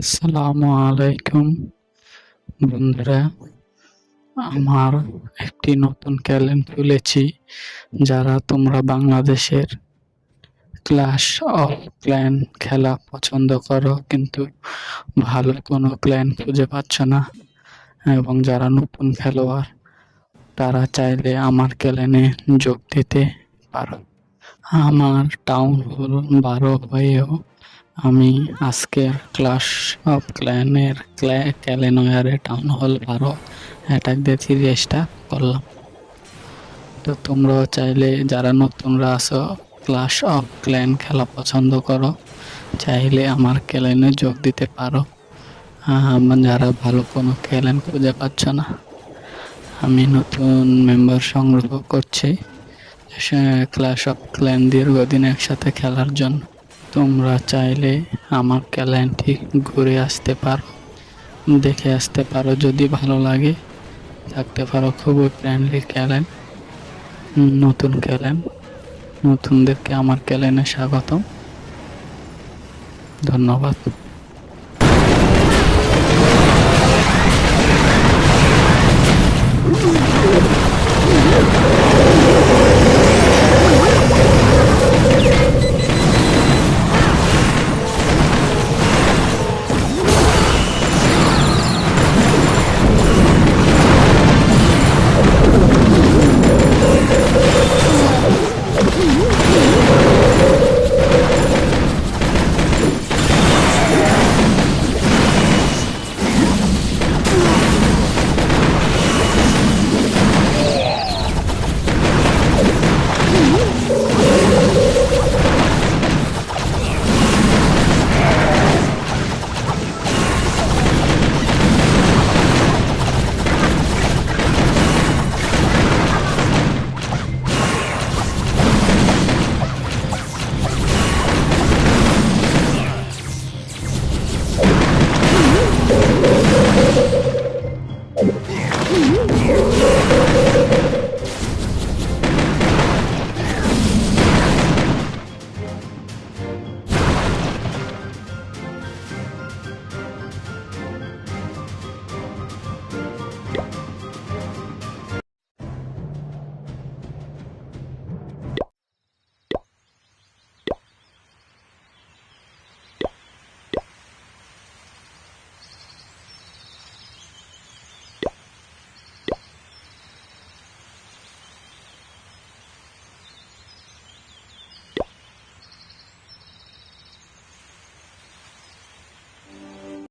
আসসালামু আলাইকুম। বন্ধুরা, আমার একটি নতুন ক্যালেন খুলেছি, যারা তোমরা বাংলাদেশের ক্লাস অফ ক্ল্যান খেলা পছন্দ করো, কিন্তু ভালো কোনো ক্ল্যান খুঁজে পাচ্ছ না, এবং যারা নতুন খেলোয়াড়, তারা চাইলে আমার ক্যালেনে যোগ দিতে পারো। আমার টাউন হল বারো হয়েও আমি আজকের ক্লাস অফ ক্ল্যানের ক্যালেনয়ারে টাউন হল বারো। অ্যাটাক দিয়ে সিরিজটা করলাম। তো তোমরাও চাইলে যারা নতুনরা আছো ক্লাস অফ ক্ল্যান খেলা পছন্দ করো। চাইলে আমার ক্যালেনে যোগ দিতে পারো। আহ, যারা ভালো কোনো ক্যালেন খুঁজে পাচ্ছ না আমি নতুন মেম্বার সংগ্রহ করছি। ক্লাস অফ ক্ল্যান দীর্ঘদিন একসাথে খেলার জন্য। তোমরা চাইলে আমার ক্যালেনটি ঘুরে আসতে পারো, দেখে আসতে পারো, যদি ভালো লাগে, থাকতে পারো। খুবই ফ্রেন্ডলি ক্যালেন নতুন ক্যালেন নতুনদেরকে আমার ক্যালেনে স্বাগতম। ধন্যবাদ।